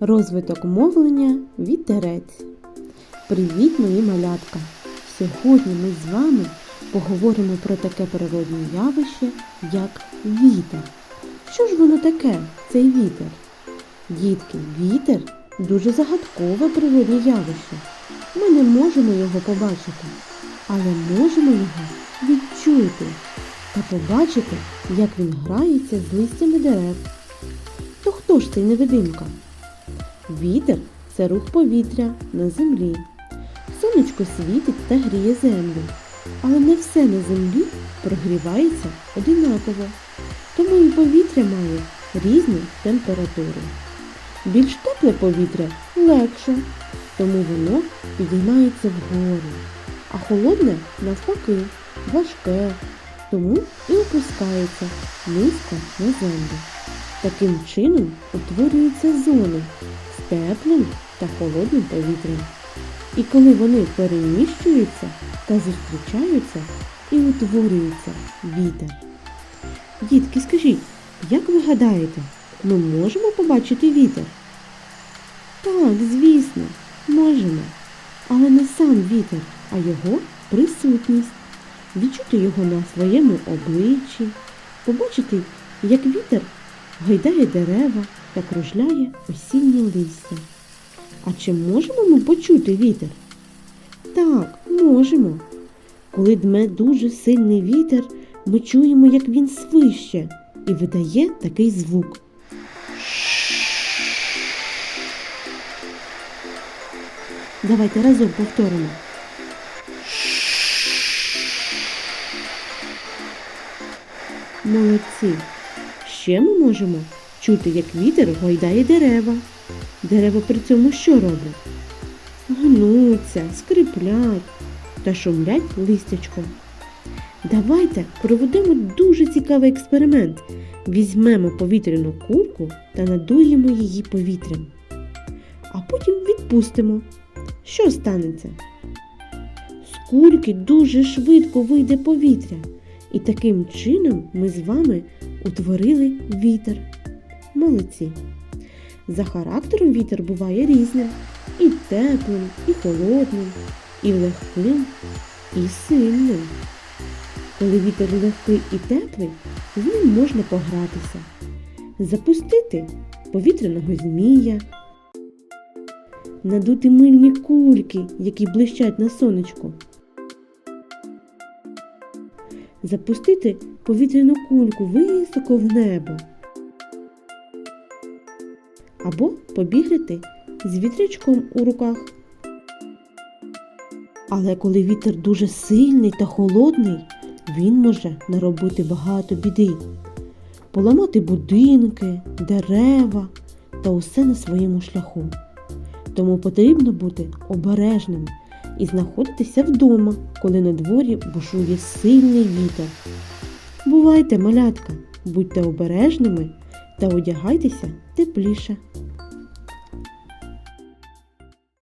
Розвиток мовлення вітерець. Привіт, мої малятка! Сьогодні ми з вами поговоримо про таке природне явище, як вітер. Що ж воно таке, цей вітер? Дітки, вітер дуже загадкове природне явище. Ми не можемо його побачити, але можемо його відчути та побачити, як він грається з листями дерев. То хто ж цей невидимка? Вітер це рух повітря на землі. Сонечко світить та гріє землю, але не все на землі прогрівається одинаково, тому і повітря має різні температури. Більш тепле повітря легше, тому воно підіймається вгору, а холодне навпаки важке, тому і опускається низько на землю. Таким чином утворюються зони теплим та холодним повітрям. І коли вони переміщуються та зустрічаються і утворюється вітер. Дітки, скажіть, як ви гадаєте, ми можемо побачити вітер? Так, звісно, можемо. Але не сам вітер, а його присутність. Відчути його на своєму обличчі, побачити, як вітер гойдає дерева та кружляє осіннє листя. А чи можемо ми почути вітер? Так, можемо. Коли дме дуже сильний вітер, ми чуємо, як він свище і видає такий звук. Давайте разом повторимо. Молодці. Ще ми можемо чути, як вітер гойдає дерева. Дерева при цьому що роблять? Гнуться, скриплять та шумлять листячком. Давайте проведемо дуже цікавий експеримент. Візьмемо повітряну кульку та надуємо її повітрям, а потім відпустимо. Що станеться? З кульки дуже швидко вийде повітря, і таким чином ми з вами утворили вітер. Молодці! За характером вітер буває різним. І теплим, і холодним, і легким, і сильним. Коли вітер легкий і теплий, з ним можна погратися, запустити повітряного змія, надути мильні кульки, які блищать на сонечку, запустити повітряну кульку високо в небо або побігати з вітрячком у руках. Але коли вітер дуже сильний та холодний, він може наробити багато біди, поламати будинки, дерева та усе на своєму шляху. Тому потрібно бути обережним і знаходитися вдома, коли на дворі бушує сильний вітер. Бувайте, малятка, будьте обережними та одягайтеся тепліше.